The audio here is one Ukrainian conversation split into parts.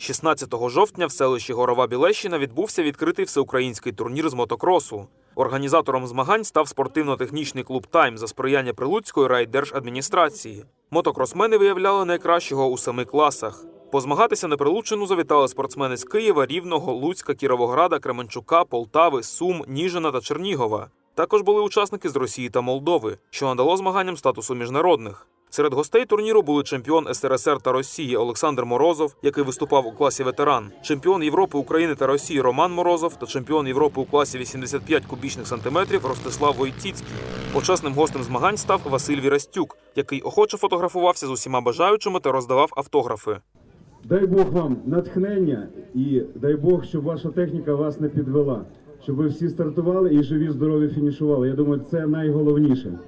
16 жовтня в селищі Горова Білещина відбувся відкритий всеукраїнський турнір з мотокросу. Організатором змагань став спортивно-технічний клуб Тайм за сприяння Прилуцької райдержадміністрації. Мотокросмени виявляли найкращого у семи класах. Позмагатися на Прилуччину завітали спортсмени з Києва, Рівного, Луцька, Кіровограда, Кременчука, Полтави, Сум, Ніжина та Чернігова. Також були учасники з Росії та Молдови, що надало змаганням статусу міжнародних. Серед гостей турніру були чемпіон СРСР та Росії Олександр Морозов, який виступав у класі ветеран, чемпіон Європи, України та Росії Роман Морозов та чемпіон Європи у класі 85 кубічних сантиметрів Ростислав Войтіцький. Почесним гостем змагань став Василь Вірастюк, який охоче фотографувався з усіма бажаючими та роздавав автографи. Дай Бог вам натхнення і дай Бог, щоб ваша техніка вас не підвела, щоб ви всі стартували і живі, здорові фінішували. Я думаю, це найголовніше.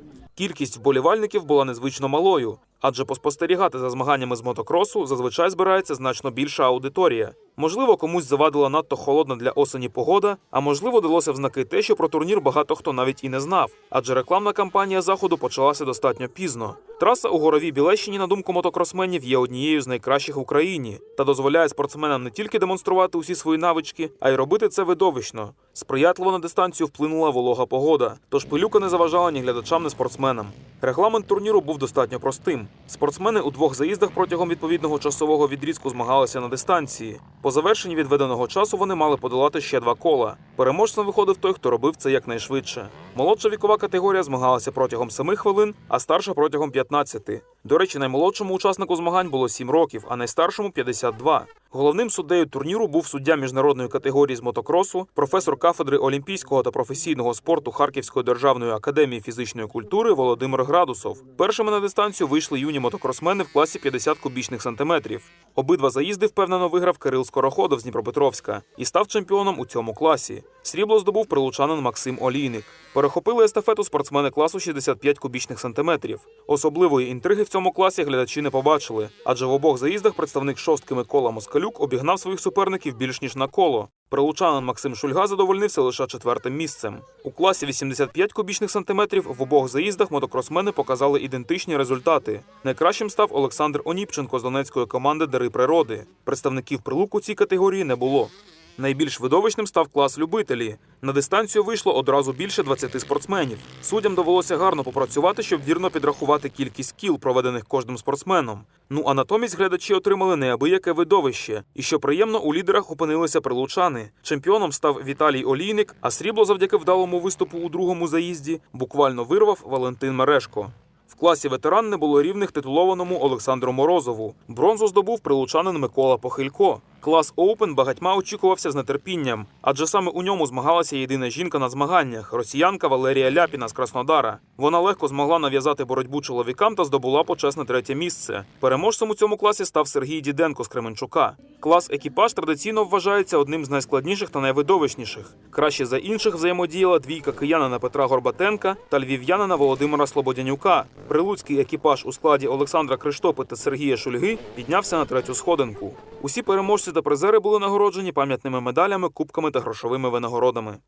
Кількість вболівальників була незвично малою, адже поспостерігати за змаганнями з мотокросу зазвичай збирається значно більша аудиторія. Можливо, комусь завадила надто холодна для осені погода, а можливо, далося в знаки те, що про турнір багато хто навіть і не знав, адже рекламна кампанія заходу почалася достатньо пізно. Траса у горовій Білещині, на думку мотокросменів, є однією з найкращих в Україні та дозволяє спортсменам не тільки демонструвати усі свої навички, а й робити це видовищно. Сприятливо на дистанцію вплинула волога погода, тож пилюка не заважала ні глядачам, ні спортсменам. Регламент турніру був достатньо простим. Спортсмени у двох заїздах протягом відповідного часового відрізку змагалися на дистанції. По завершенні відведеного часу вони мали подолати ще два кола. Переможцем виходив той, хто робив це якнайшвидше. Молодша вікова категорія змагалася протягом 7 хвилин, а старша протягом 15. До речі, наймолодшому учаснику змагань було 7 років, а найстаршому 52. Головним суддею турніру був суддя міжнародної категорії з мотокросу, професор кафедри олімпійського та професійного спорту Харківської державної академії фізичної культури Володимир Градусов. Першими на дистанцію вийшли юні мотокросмени в класі 50 кубічних сантиметрів. Обидва заїзди впевнено виграв Кирил Скороходов з Дніпропетровська і став чемпіоном у цьому класі. Срібло здобув прилучанин Максим Олійник. Перехопили естафету спортсмени класу 65 кубічних сантиметрів. Особливої інтриги в цьому класі глядачі не побачили, адже в обох заїздах представник шостки Микола Москалюк обігнав своїх суперників більш ніж на коло. Прилучанин Максим Шульга задовольнився лише четвертим місцем. У класі 85 кубічних сантиметрів в обох заїздах мотокросмени показали ідентичні результати. Найкращим став Олександр Оніпченко з донецької команди Дари природи. Представників прилук у цій категорії не було. Найбільш видовищним став клас любителі. На дистанцію вийшло одразу більше 20 спортсменів. Суддям довелося гарно попрацювати, щоб вірно підрахувати кількість кіл, проведених кожним спортсменом. Ну а натомість глядачі отримали неабияке видовище. І що приємно, у лідерах опинилися прилучани. Чемпіоном став Віталій Олійник, а срібло завдяки вдалому виступу у другому заїзді буквально вирвав Валентин Мерешко. В класі ветеран не було рівних титулованому Олександру Морозову. Бронзу здобув прилучанин Микола Похилько. Клас Оупен багатьма очікувався з нетерпінням, адже саме у ньому змагалася єдина жінка на змаганнях росіянка Валерія Ляпіна з Краснодара. Вона легко змогла нав'язати боротьбу чоловікам та здобула почесне третє місце. Переможцем у цьому класі став Сергій Діденко з Кременчука. Клас екіпаж традиційно вважається одним з найскладніших та найвидовищніших. Краще за інших взаємодіяла двійка киянина Петра Горбатенка та львів'янина Володимира Слободянюка. Прилуцький екіпаж у складі Олександра Криштопи та Сергія Шульги піднявся на третю сходинку. Усі переможці та призери були нагороджені пам'ятними медалями, кубками та грошовими винагородами.